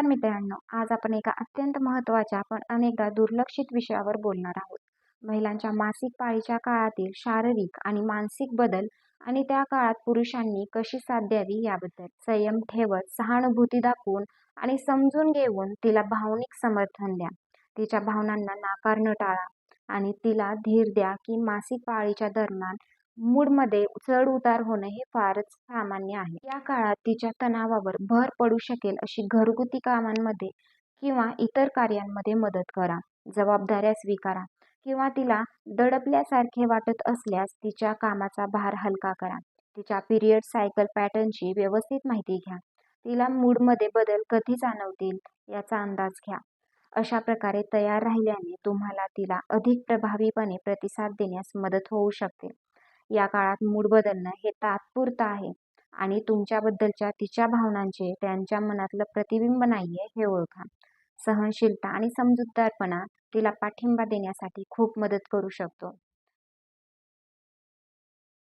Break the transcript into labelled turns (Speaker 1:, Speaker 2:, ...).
Speaker 1: नमस्कार मित्रांनो आज आपण एका अत्यंत महत्त्वाच्या पण अनेकदा दुर्लक्षित विषयावर बोलणार आहोत. महिलांच्या मासिक पाळीच्या काळातील शारीरिक आणि मानसिक बदल आणि त्या काळात पुरुषांनी कशी साथ द्यावी याबद्दल संयम ठेवत सहानुभूती दाखवून आणि समजून घेऊन तिला भावनिक समर्थन द्या. तिच्या भावनांना नाकार न टाळा आणि तिला धीर द्या की मासिक पाळीच्या दरम्यान मूडमध्ये चढ उतार होणं हे फारच सामान्य आहे. या काळात तिच्या तणावावर भर पडू शकेल अशी घरगुती कामांमध्ये किंवा इतर कार्यांमध्ये मदत करा. जबाबदाऱ्या स्वीकारा किंवा तिला दडपल्यासारखे वाटत असल्यास तिच्या कामाचा भार हलका करा. तिच्या पिरियड सायकल पॅटर्नची व्यवस्थित माहिती घ्या. तिला मूडमध्ये बदल कधी जाणवतील याचा अंदाज घ्या. अशा प्रकारे तयार राहिल्याने तुम्हाला तिला अधिक प्रभावीपणे प्रतिसाद देण्यास मदत होऊ शकते. या काळात मूड बदलणं हे तात्पुरतं आहे. आणि तुमच्याबद्दलच्या तिच्या भावनांचे त्यांच्या मनातलं प्रतिबिंब नाहीये हे ओळखा. सहनशीलता आणि समजूतदारपणा तिला पाठिंबा देण्यासाठी खूप मदत करू शकतो.